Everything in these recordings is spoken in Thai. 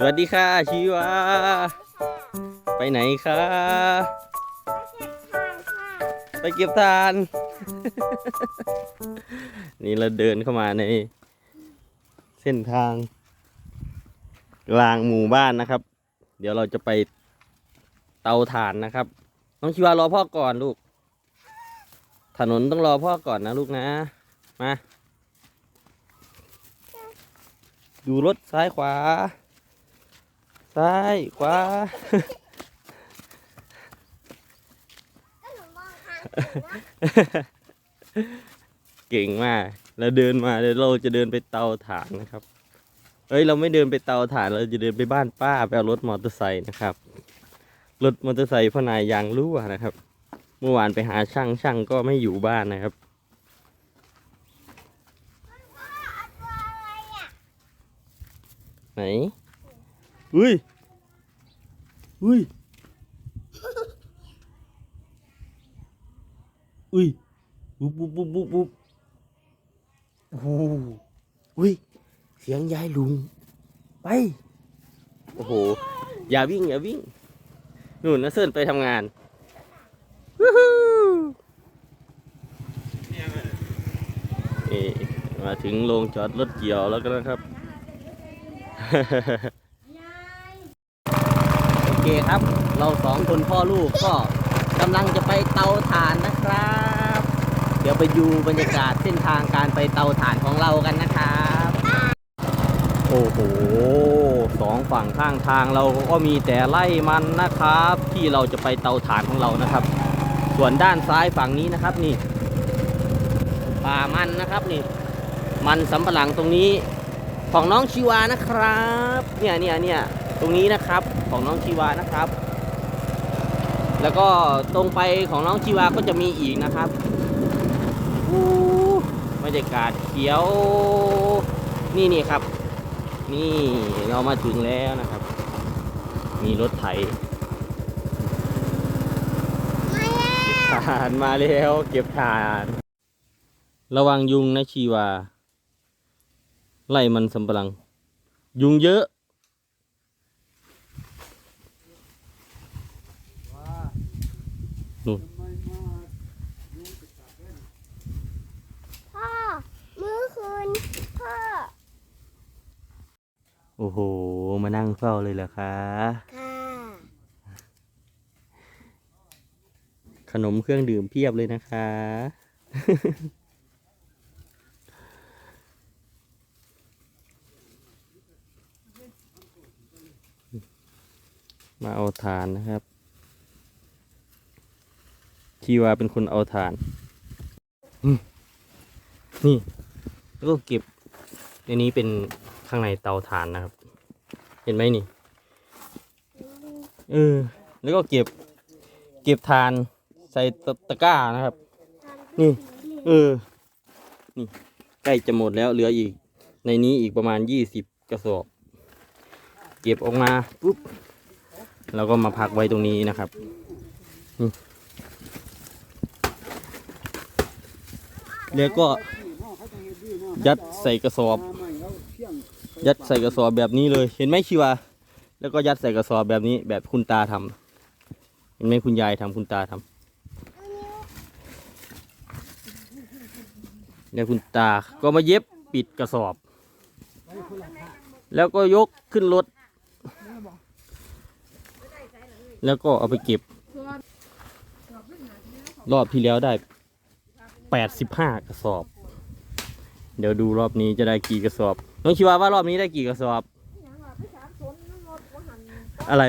สวัสดีค่ะชีวา ไปไหนคะไปเก็บทาน นี่เราเดินเข้ามาใน เส้นทางกลางหมู่บ้านนะครับ เดี๋ยวเราจะไปเตาถ่านนะครับ น้องชีวารอพ่อก่อนลูก ถนนต้องรอพ่อก่อนนะลูกนะ มา ดูรถซ้ายขวา ซ้ายขวาเก่งมากเราเดินมาเดี๋ยวเราจะเดินไปเตาถ่านนะครับเฮ้ยเราไม่เดินไปเตาถ่านเราจะเดินไปบ้านป้าไปเอารถมอเตอร์ไซค์นะครับ รถมอเตอร์ไซค์พ่อนายยางรั่วนะครับ เมื่อวานไปหาช่างช่างก็ไม่อยู่บ้านนะครับ ไหน อุ้ยอุ้ยอุ้ยบุ๊บบุ๊บบุ๊บบุ๊บบุ๊บโอ้โหอุ้ยเสียงยายลุง ไป โอ้โห อย่าวิ่ง อย่าวิ่งนู่นนะเซิร์นไปทำงานวู้ฮู้นี่มาถึงโรงจอดรถเกี่ยวแล้วกันนะครับ คครับ เราสองคนพ่อลูกก็กำลังจะไปเตาถ่านนะครับ เดี๋ยวไปดูบรรยากาศเส้นทางการไปเตาถ่านของเรากันนะครับ โอ้โหสองฝั่งข้างทางเราก็มีแต่ไร่มันนะครับ ที่เราจะไปเตาถ่านของเรานะครับ ส่วนด้านซ้ายฝั่งนี้นะครับนี่ป่ามันนะครับนี่ มันสำปะหลังตรงนี้ของน้องชีวานะครับ เนี่ยเนี่ยเนี่ย ตรงนี้นะครับของน้องชีวานะครับ แล้วก็ตรงไปของน้องชีวาก็จะมีอีกนะครับบรรยากาศเขียว นี่นี่ครับ นี่เรามาถึงแล้วนะครับ มีรถไถผ่านมาแล้วเก็บถ่าน ระวังยุงนะชีวา ไล่มันสำปะหลัง ยุงเยอะ นู่นพ่อ มื้อคืน พ่อ โอ้โห มานั่งเฝ้าเลยเหรอคะ ค่ะ ขนมเครื่องดื่มเพียบเลยนะคะ มาเอาฐานนะครับ ชีวาเป็นคนเอาฐานอืมนี่ แล้วก็เก็บในนี้เป็นข้างในเตาถ่านนะครับ เห็นไหมนี่ เออ แล้วก็เก็บ เก็บทานใส่ตะตะกร้านะครับ นี่ เออ นี่ ใกล้จะหมดแล้วเหลืออีก ในนี้อีกประมาณยี่สิบกระสอบ เก็บออกมาปุ๊บเราก็มาพักไว้ตรงนี้นะครับ นี่ แล้วก็ยัดใส่กระสอบ ยัดใส่กระสอบแบบนี้เลย เห็นไหมชิวา แล้วก็ยัดใส่กระสอบแบบนี้ แบบคุณตาทำเห็นไหมคุณยายทำคุณตาทำแล้วคุณตาก็มาเย็บปิดกระสอบ แล้วก็ยกขึ้นรถ แล้วก็เอาไปเก็บ รอบที่แล้วได้ แปดสิบห้ากระสอบ เดี๋ยวดูรอบนี้จะได้กี่กระสอบ น้องชิวาว่ารอบนี้ได้กี่กระสอบ อะไร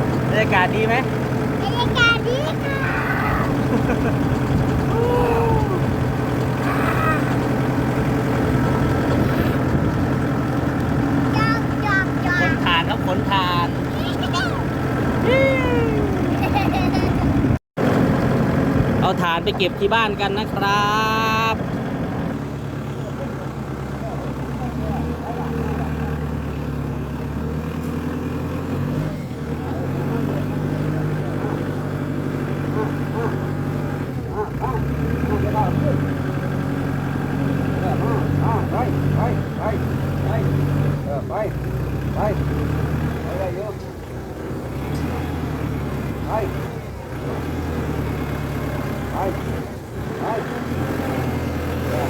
บ รรยากาศดีไหมบรรยากาศดีค่ะจอกจอกจอขก นทานครับขนทาน เอาฐานไปเก็บที่บ้านกันนะครับ ไปไปไปเออไปไปไปได้เยอะไปไปไปเออ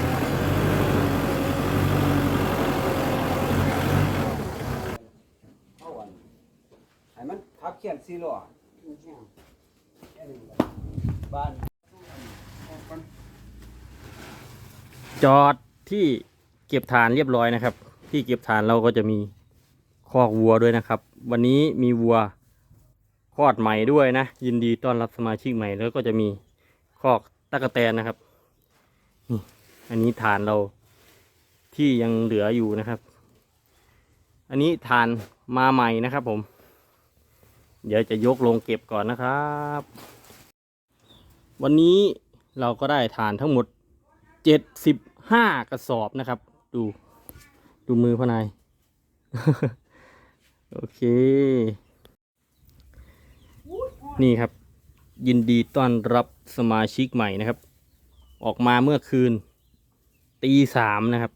เอาอันให้มันขับเขียนสีล้อบ้าน จอดที่ เก็บฐานเรียบร้อยนะครับ ที่เก็บฐานเราก็จะมีคอกวัวด้วยนะครับ วันนี้มีวัวคลอดใหม่ด้วยนะ ยินดีต้อนรับสมาชิกใหม่แล้วก็จะมีคอกตะกะแตนนะครับนี่อันนี้ฐานเราที่ยังเหลืออยู่นะครับ อันนี้ฐานมาใหม่นะครับผม เดี๋ยวจะยกลงเก็บก่อนนะครับ วันนี้เราก็ได้ฐานทั้งหมดเจ็ดสิบห้ากระสอบนะครับ ดู ดูมือพ่อนาย โอเค นี่ครับ ยินดีต้อนรับสมาชิกใหม่นะครับ ออกมาเมื่อคืน ตีสามนะครับ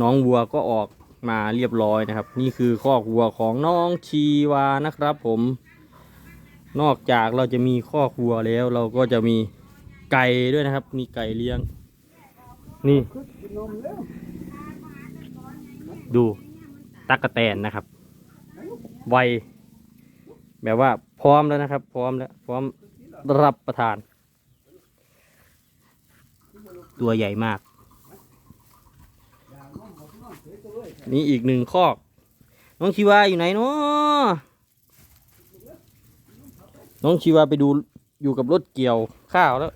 น้องวัวก็ออกมาเรียบร้อยนะครับ นี่คือคอกวัวของน้องชีวานะครับผม นอกจากเราจะมีคอกวัวแล้ว เราก็จะมีไก่ด้วยนะครับ มีไก่เลี้ยง นี่ ดูตักกะแตนนะครับ ไวแบบว่าพร้อมแล้วนะครับ พร้อมแล้ว พร้อมรับประทาน ตัวใหญ่มาก นี่อีกหนึ่งคอก น้องชีวาอยู่ไหนเนาะน้องชีวาไปดูอยู่กับรถเกี่ยวข้าวแล้ว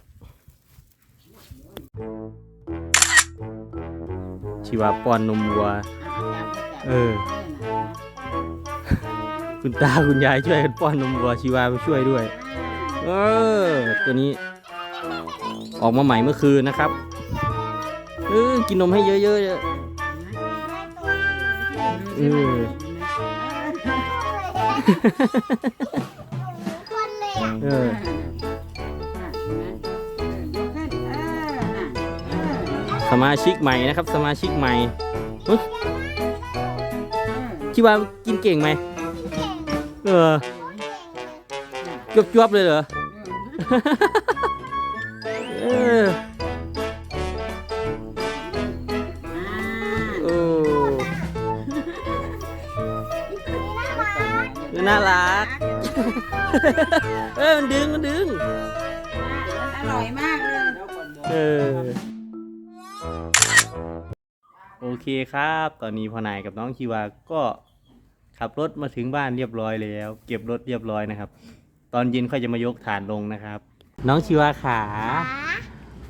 ชีวาป้อนนมวัว เออ คุณตาคุณยายช่วยกันป้อนนมวัวชีวาไปช่วยด้วย เออ ตัวนี้ ออกมาใหม่เมื่อคืนนะครับ เออ กินนมให้เยอะๆเยอะเออคนเลยอะเอ สมาชิกใหม่นะครับ สมาชิกใหม่เฮ้ยชีวากินเก่งไหมเออจวบจวบๆเลยเหรอเออโอ้น่ารัก เออมันดึงมันดึงอร่อยมากเลยเออ โอเคครับ ตอนนี้พ่อนายกับน้องชีวาก็ขับรถมาถึงบ้านเรียบร้อยแล้ว เก็บรถเรียบร้อยนะครับ ตอนเย็นค่อยจะมายกฐานลงนะครับ น้องชีวาขา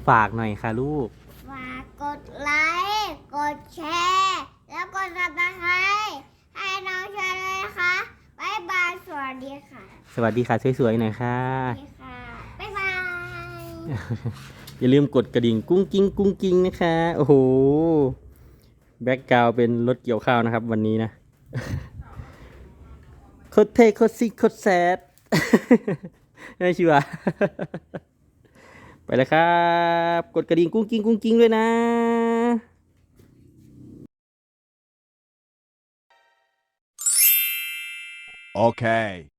ฝากหน่อยค่ะลูก ฝากกดไลค์ กดแชร์ แล้วกดซับสไครต์ให้น้องชายเลยนะคะบ๊ายบาย สวัสดีค่ะ สวัสดีค่ะ สวยๆหน่อยค่ะ สวัสดีค่ะบ๊ายบาย อย่าลืมกดกระดิ่งกุ้งกิ้งกุ้งกิ้งนะคะ โอ้โห แบ็กกราวเป็นรถเกี่ยวข้าวนะครับ วันนี้นะโคตรเท่โคตรซิกโคตรแซดไม่ชิวะไปแล้วครับ กดกระดิ่งกุ้งกิ้งกุ้งกิ้งด้วยนะ Okay.